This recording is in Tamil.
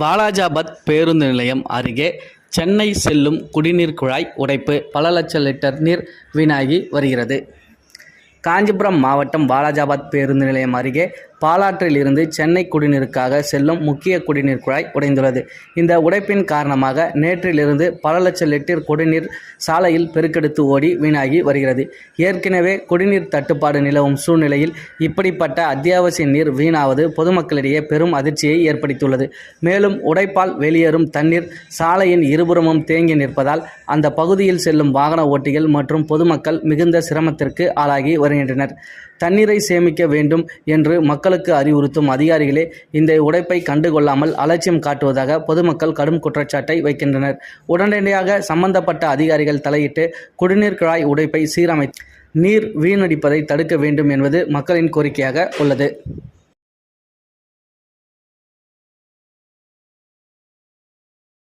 வாலாஜாபாத் பேருந்து நிலையம் அருகே சென்னை செல்லும் குடிநீர் குழாய் உடைப்பு பல லட்சம் லிட்டர் நீர் வீணாகி வருகிறது. காஞ்சிபுரம் மாவட்டம் பாலாஜாபாத் பேருந்து நிலையம் அருகே பாலாற்றில் இருந்து சென்னை குடிநீருக்காக செல்லும் முக்கிய குடிநீர் குழாய் உடைந்துள்ளது. இந்த உடைப்பின் காரணமாக நேற்றிலிருந்து பல லட்சம் லிட்டர் குடிநீர் சாலையில் பெருக்கெடுத்து ஓடி வீணாகி வருகிறது. ஏற்கனவே குடிநீர் தட்டுப்பாடு நிலவும் சூழ்நிலையில் இப்படிப்பட்ட அத்தியாவசிய நீர் வீணாவது பொதுமக்களிடையே பெரும் அதிர்ச்சியை ஏற்படுத்தியுள்ளது. மேலும் உடைப்பால் வெளியேறும் தண்ணீர் சாலையின் இருபுறமும் தேங்கி நிற்பதால் அந்த பகுதியில் செல்லும் வாகன ஓட்டிகள் மற்றும் பொதுமக்கள் மிகுந்த சிரமத்திற்கு ஆளாகி வருகின்றனர். தண்ணீரை சேமிக்க வேண்டும் என்று மக்களுக்கு அறிவுறுத்தும் அதிகாரிகளே இந்த உடைப்பை கண்டுகொள்ளாமல் அலட்சியம் காட்டுவதாக பொதுமக்கள் கடும் குற்றச்சாட்டை வைக்கின்றனர். உடனடியாக சம்பந்தப்பட்ட அதிகாரிகள் தலையிட்டு குடிநீர் குழாய் உடைப்பை சீரமைத்து நீர் வீணடிப்பதை தடுக்க வேண்டும் என்பது மக்களின் கோரிக்கையாக உள்ளது.